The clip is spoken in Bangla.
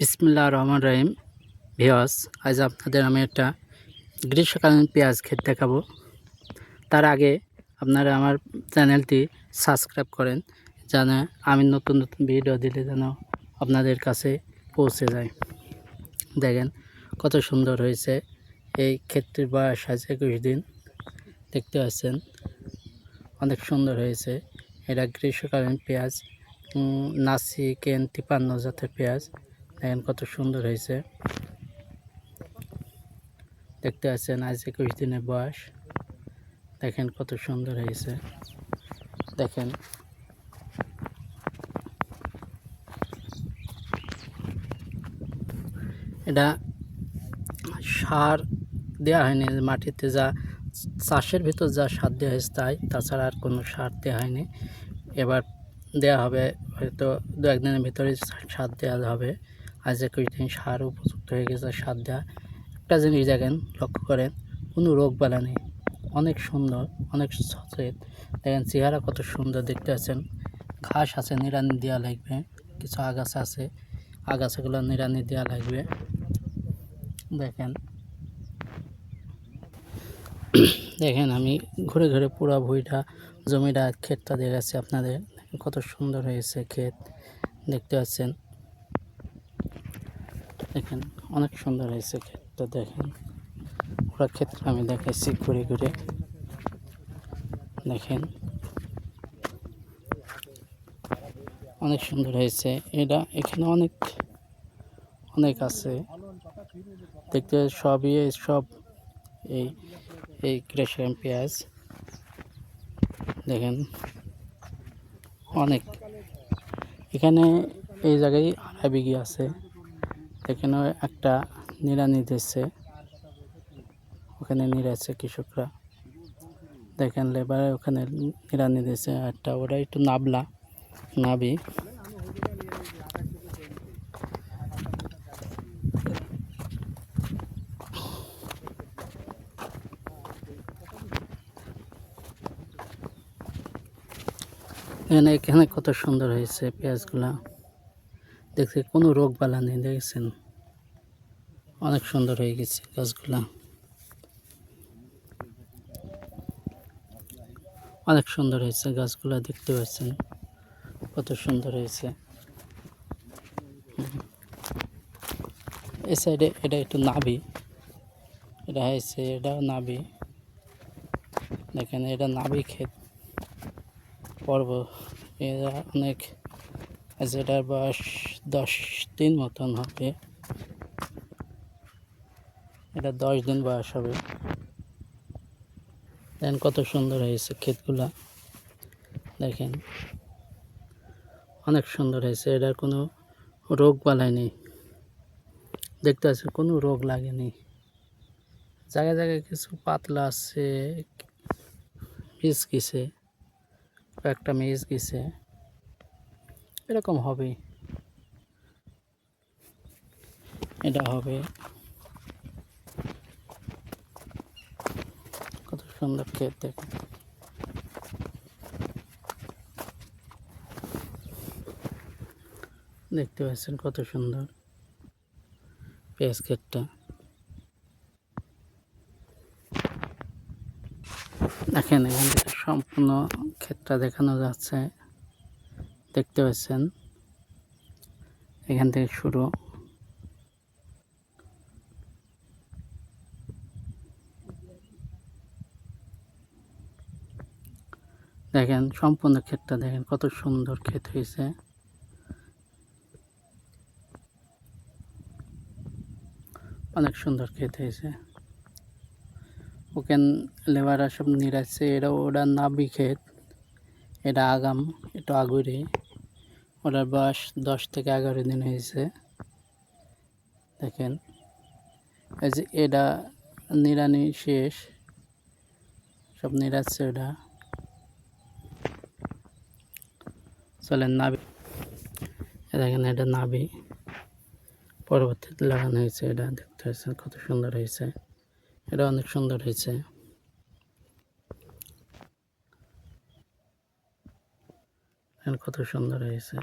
বিসমুল্লাহ রহমান রহিম। ভিওস আজ আপনাদের আমি একটা গ্রীষ্মকালীন পেঁয়াজ ক্ষেত দেখাবো। তার আগে আপনারা আমার চ্যানেলটি সাবস্ক্রাইব করেন, যেন আমি নতুন নতুন ভিডিও দিলে যেন আপনাদের কাছে পৌঁছে যায়। দেখেন কত সুন্দর হয়েছে এই ক্ষেতটির বয়স আজ একুশ দিন। দেখতে পাচ্ছেন অনেক সুন্দর হয়েছে। এটা গ্রীষ্মকালীন পেঁয়াজ নাসি কেন তিপান্ন জাতের পেঁয়াজ। দেখেন কত সুন্দর হয়েছে। দেখতে পাচ্ছেন আজ একুশ দিনের বয়স। দেখেন কত সুন্দর হয়েছে। দেখেন। এটা সার দেওয়া হয়নি, মাটিতে যা চাষের ভিতর যা সার দেওয়া হয়েছে তাই, তাছাড়া আর কোনো সার দেওয়া হয়নি। এবার দেওয়া হবে, হয়তো দু একদিনের ভিতরে সার দেওয়া হবে। আজ একুশ দিন সার উপযুক্ত হয়ে গেছে সার দেওয়া একটা জিনিস দেখেন, লক্ষ্য করেন, কোনো রোগ বালা নেই। অনেক সুন্দর, অনেক সচেত। দেখেন চেহারা কত সুন্দর দেখতে আছেন ঘাস আছে নিরানি দেওয়া লাগবে, কিছু আগাছা আছে, আগাছাগুলো নিরানি দেওয়া লাগবে। দেখেন। দেখেন আমি ঘুরে ঘুরে পুরো ভুঁইটা, জমিটা, ক্ষেতটা দেখাচ্ছি আপনাদের। কত সুন্দর হয়েছে ক্ষেত, দেখতে পাচ্ছেন। দেখেন অনেক সুন্দর হয়েছে ক্ষেতটা দেখেন। পুরো ক্ষেতটা আমি দেখাইছি ঘুরে ঘুরে। দেখেন। অনেক সুন্দর হয়েছে। এটা এখানে অনেক অনেক আছে। দেখতে সবই সব এই এই গ্রেশিয়াম পেঁয়াজ। দেখেন। অনেক। এখানে এই জায়গায় আড়াই বিঘি আছে। এখানে একটা নিড়ানি দিচ্ছে ওখানে নিড়াচ্ছে কৃষকরা। দেখেন লেবারে ওখানে নিড়ানি দিচ্ছে একটা ওটা একটু নাবলা, নাবি। এখানে এখানে কত সুন্দর হয়েছে পেঁয়াজগুলা। দেখতে কোনো রোগ বালা নেই, দেখেছেন? অনেক সুন্দর হয়ে গেছে গাছগুলা। অনেক সুন্দর হয়েছে গাছগুলা, দেখতে পাচ্ছেন? কত সুন্দর হয়েছে। এই সাইডে এটা একটু নাবি এটা হয়েছে, এটাও নাবি দেখেন, এটা নাবি ক্ষেত। পর্ব, এরা অনেক এটার বয়স দশ দিন মতন হবে। এটা দশ দিন বয়স হবে। দেখেন কত সুন্দর হয়েছে ক্ষেতগুলা। দেখেন, অনেক সুন্দর হয়েছে। এটার কোনো রোগ বালাই নেই। দেখতে আছে কোনো রোগ লাগেনি জায়গায় জায়গায় কিছু পাতলা আছে, মিস গেছে, কয়েকটা মিস গেছে। এরকম হবে। এটা হবে। কত সুন্দর ক্ষেত দেখুন দেখতে পাচ্ছেন কত সুন্দর পেঁয়াজ ক্ষেতটা। দেখেন এখান থেকে সম্পূর্ণ ক্ষেতটা দেখানো যাচ্ছে। দেখতে পাচ্ছেন। এখান থেকে শুরু। দেখেন, সম্পূর্ণ ক্ষেতটা দেখেন, কত সুন্দর ক্ষেত হয়েছে। অনেক সুন্দর ক্ষেত হয়েছে। ওখান লেবাররা সব নিরাচ্ছে এটা ওটা নাবি ক্ষেত। এটা আগাম, এটা আগুরে। ওটার বয়স দশ থেকে এগারো দিন হয়েছে। দেখেন, এই যে এটা নিরানি শেষ, সব নিরাচ্ছে ওটা। চলেন নাবি দেখেন এটা নাবি পরবর্তীতে লাগানো হয়েছে এটা, দেখতে পাচ্ছেন কত সুন্দর হয়েছে। এটা অনেক সুন্দর হয়েছে। কত সুন্দর হয়েছে।